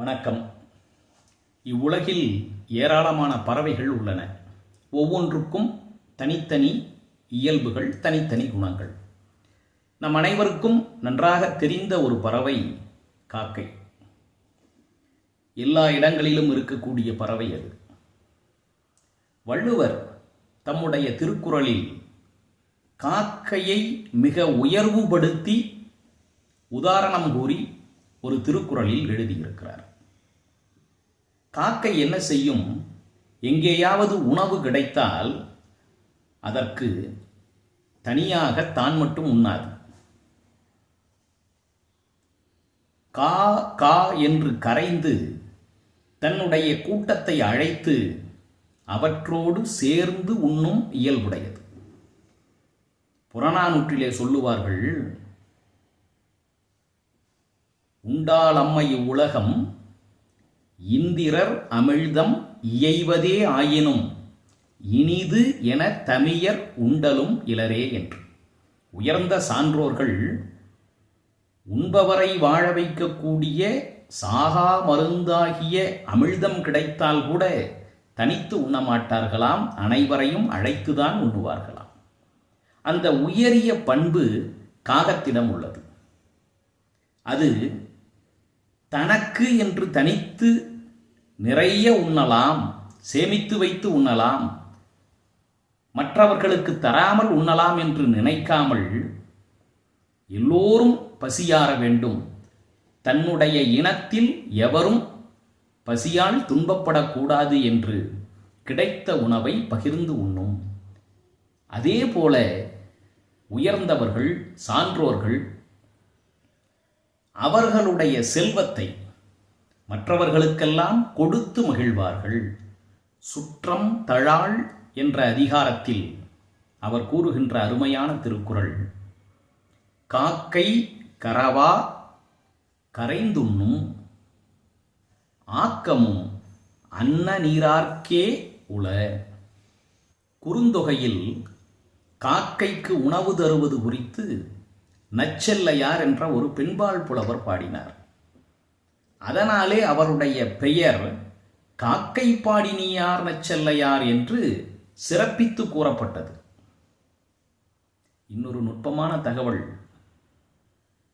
வணக்கம். இவ்வுலகில் ஏராளமான பறவைகள் உள்ளன. ஒவ்வொன்றுக்கும் தனித்தனி இயல்புகள் தனித்தனி குணங்கள். நம் அனைவருக்கும் நன்றாக தெரிந்த ஒரு பறவை காக்கை. எல்லா இடங்களிலும் இருக்கக்கூடிய பறவை அது. வள்ளுவர் தம்முடைய திருக்குறளில் காக்கையை மிக உயர்வுபடுத்தி உதாரணம் கூறி ஒரு திருக்குறளில் எழுதியிருக்கிறார். காக்கை என்ன செய்யும்? எங்கேயாவது உணவு கிடைத்தால் அதற்கு தனியாக தான் மட்டும் உண்ணாது. கா கா என்று கரைந்து தன்னுடைய கூட்டத்தை அழைத்து அவற்றோடு சேர்ந்து உண்ணும் இயல்புடையது. புறநானூற்றிலே சொல்லுவார்கள் உண்டாளம்மை இவ்வுலகம் இந்திரர் அமிழ்தம் இயைவதே ஆயினும் இனிது என தமியர் உண்டலும் இலரே என்று. உயர்ந்த சான்றோர்கள் உண்பவரை வாழ வைக்கக்கூடிய சாகா மருந்தாகிய அமிழ்தம் கிடைத்தால் கூட தனித்து உண்ணமாட்டார்களாம் அனைவரையும் அழைத்துதான் உண்ணுவார்களாம். அந்த உயரிய பண்பு காகத்திடம் உள்ளது. அது தனக்கு என்று தனித்து நிறைய உண்ணலாம் சேமித்து வைத்து உண்ணலாம். மற்றவர்களுக்கு தராமல் உண்ணலாம் என்று நினைக்காமல் எல்லோரும் பசியாற வேண்டும். தன்னுடைய இனத்தில் எவரும் பசியால் துன்பப்படக்கூடாது என்று கிடைத்த உணவை பகிர்ந்து உண்ணும். அதே போல உயர்ந்தவர்கள் சான்றோர்கள் அவர்களுடைய செல்வத்தை மற்றவர்களுக்கெல்லாம் கொடுத்து மகிழ்வார்கள். சுற்றம் தழாள் என்ற அதிகாரத்தில் அவர் கூறுகின்ற அருமையான திருக்குறள். காக்கை கரவா கரைந்துண்ணும் ஆக்கமும் அன்ன நீரார்க்கே உள. குறுந்தொகையில் காக்கைக்கு உணவு தருவது குறித்து நச்செல்லையார் என்ற ஒரு பெண்பால் புலவர் பாடினார். அதனாலே அவருடைய பெயர் காக்கை பாடினியார் நச்செல்லையார் என்று சிறப்பித்து கூறப்பட்டது. இன்னொரு நுட்பமான தகவல்.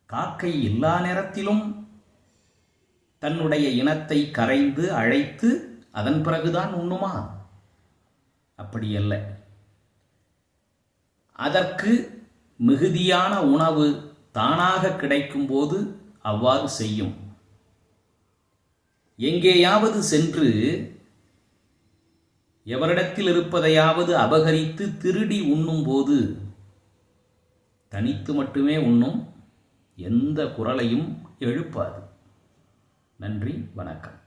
காக்கை எல்லா நேரத்திலும் தன்னுடைய இனத்தை கரைந்து அழைத்து அதன் பிறகுதான் உண்ணுமா? அப்படியல்ல. அதற்கு மிகுதியான உணவு தானாக கிடைக்கும்போது அவ்வாறு செய்யும். எங்கேயாவது சென்று எவரிடத்தில் இருப்பதையாவது அபகரித்து திருடி உண்ணும்போது தனித்து மட்டுமே உண்ணும் எந்த குரலையும் எழுப்பாது. நன்றி வணக்கம்.